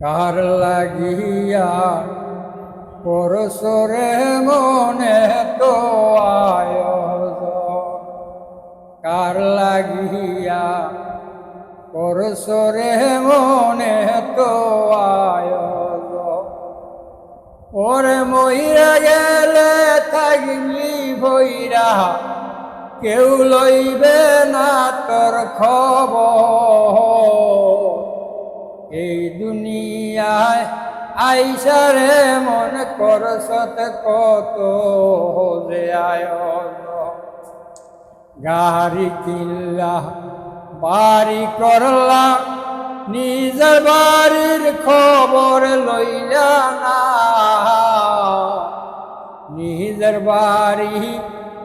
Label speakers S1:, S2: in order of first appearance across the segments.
S1: কার লাগিয়া পরশরে মনে তো আয়োজন? কার লাগিয়া পরশরে মনে তো আয়োজন? ওরে মইরা গেলে থাকলি ভৈরা কেউ লইবে না তোর খবর। এই দুনিয়ায় আইসারে মন কর সত কত যে আয়োজন। গাড়ি কিনলা, বাড়ি করলা, নিজের বাড়ির খবর লইলা না। নিজের বাড়ি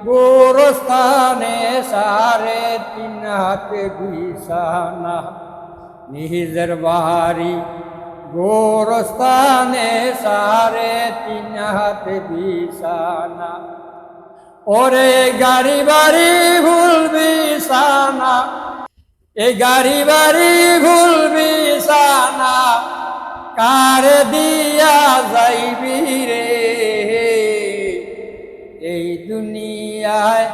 S1: গোরস্থানে সারে তিন হাতে বিছানা। নিজের বাড়ি গোরস্থানে সারে তিন হাতে বিছানা। ওরে গাড়ি বাড়ি ভুলবি সানা এই গাড়ি বাড়ি ভুলবি সানা কার দিয়া যাইবি রে? এই দুনিয়ায়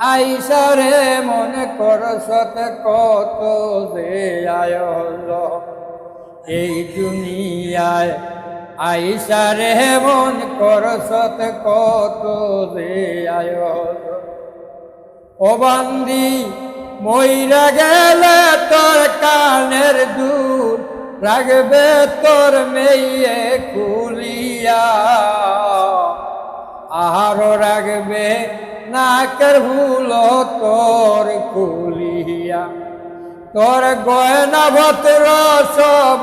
S1: আইসারে মনে কর সত কত যে আয়ল এই দুনিয়ায় আইসারে মন কর সত কত যে আয়ল ও বান্দি, মইরা গেলে তোর কানের দূর রাখবে তোর মেয়ে খুলিয়া। আহারও রাখবে নাকের ভুল তোর খুলিয়া, তোর গয়না ভদ্র সব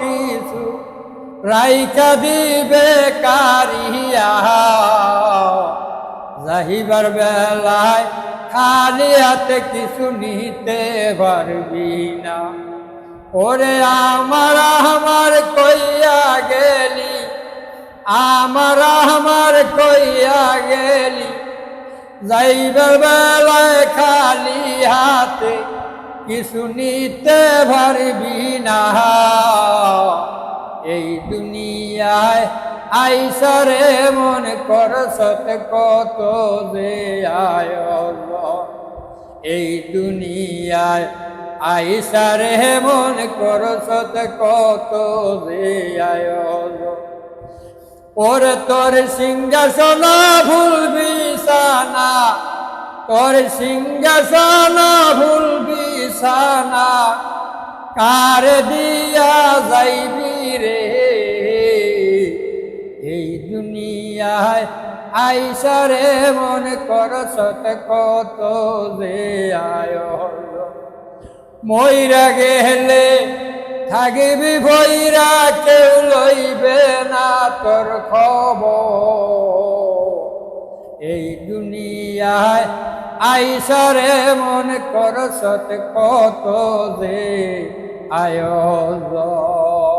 S1: কিছু রাইকা দিবে কারিয়া। যাহিবার বেলায় খালি হাতে কিছু নিতে পারবি না। ওরে আমার আমার কইয়া গেলি, আমার আমার কইয়া গেলি যাইবার বেলায় খালি হাতে, কিছু নিতে পারবি না। এই দুনিয়ায় আইসারে মন কর সত কত যে আয়োজন এই দুনিয়ায় আইসারে মন কর সত কত যে আয়োজন ওরে তোর সিংহাসন ভুলবি তোর সিংহাসন ভুলবি সানা কার দিয়া যাইবি রে? এই দুনিয়ায় আইসারে মন কর সত কত যে আয় মইরা গেলে থাকিবি ভৈরা কেউ লইবে না তোর খবর। এই দুনিয়ায় আইসারে মন কর সত কত যে আয়োজন।